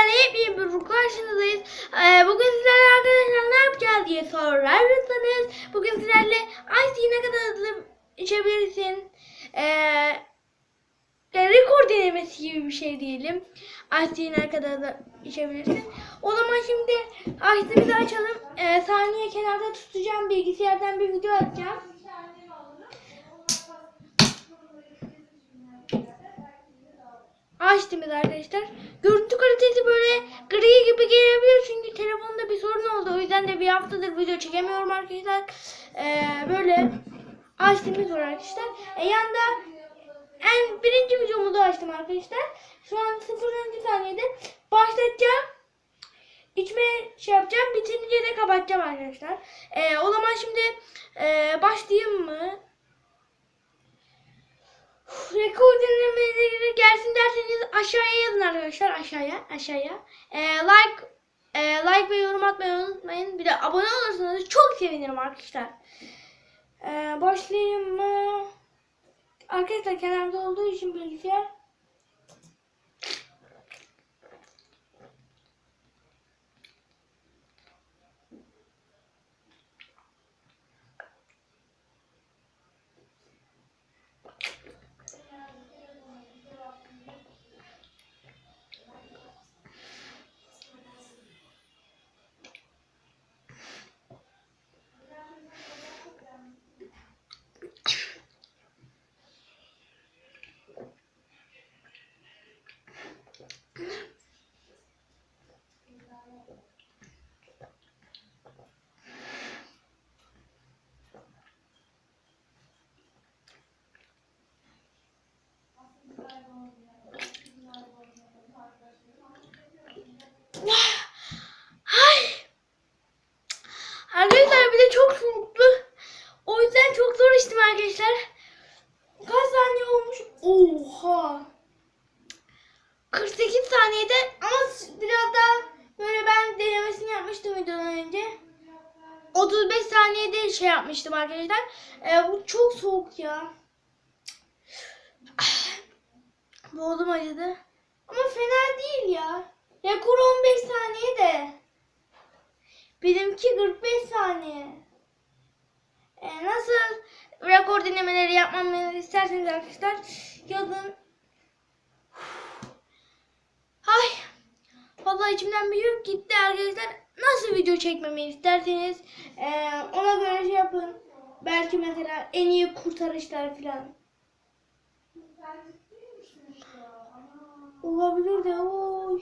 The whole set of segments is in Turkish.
sizlerle yepyeni bir video karşınızdayız. Ee, bugün sizlerle arkadaşlar ne yapacağız diye sorarsanız bugün sizlerle Ice'yi ne kadar hızlı içebilirsin. Ee, rekor denemesi gibi bir şey diyelim. Ice'yi ne kadar hızlı içebilirsin. O zaman şimdi Ice'imizi açalım. Ee, saniye kenarda tutacağım. Bilgisayardan bir video atacağım. Açtığımız arkadaşlar. Görüntü kalitesi böyle gri gibi gelebilir çünkü telefonda bir sorun oldu. O yüzden de bir haftadır video çekemiyorum arkadaşlar. Ee, böyle açtığımız var arkadaşlar. E, yanda en birinci videomu da açtım arkadaşlar. Şu an 0. saniyede başlatacağım. İçme şey yapacağım. Bitirince de kapatacağım arkadaşlar. Ee, o zaman şimdi e, başlayayım mı? Rekor denemeleri gelsin derseniz aşağıya yazın arkadaşlar aşağıya aşağıya. Ee, like e, like ve yorum atmayı unutmayın. Bir de abone olursanız çok sevinirim arkadaşlar. Ee, başlayayım mı? Arkadaşlar kenarda olduğu için bilgisayar Ay. Arkadaşlar bir de çok soğuktu. O yüzden çok zor içtim arkadaşlar. Kaç saniye olmuş? Oha. 48 saniyede ama biraz daha böyle ben denemesini yapmıştım videodan önce. 35 saniyede şey yapmıştım arkadaşlar. Ee, bu çok soğuk ya. Boğazım acıdı. Ama fena değil ya. Rekor 15 saniye de. Benimki 45 saniye. Ee, nasıl rekor denemeleri yapmamı isterseniz arkadaşlar yazın. Ay. Vallahi içimden bir yük gitti arkadaşlar. Nasıl video çekmemi isterseniz ee, ona göre şey yapın. Belki mesela en iyi kurtarışlar falan. Olabilir de oy.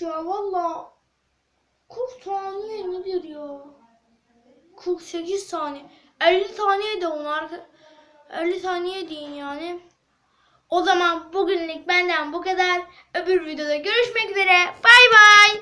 Çüş ya valla. 40 saniye nedir ya? 48 saniye. 50 saniye de onlar. 50 saniye deyin yani. O zaman bugünlük benden bu kadar. Öbür videoda görüşmek üzere. Bay bay.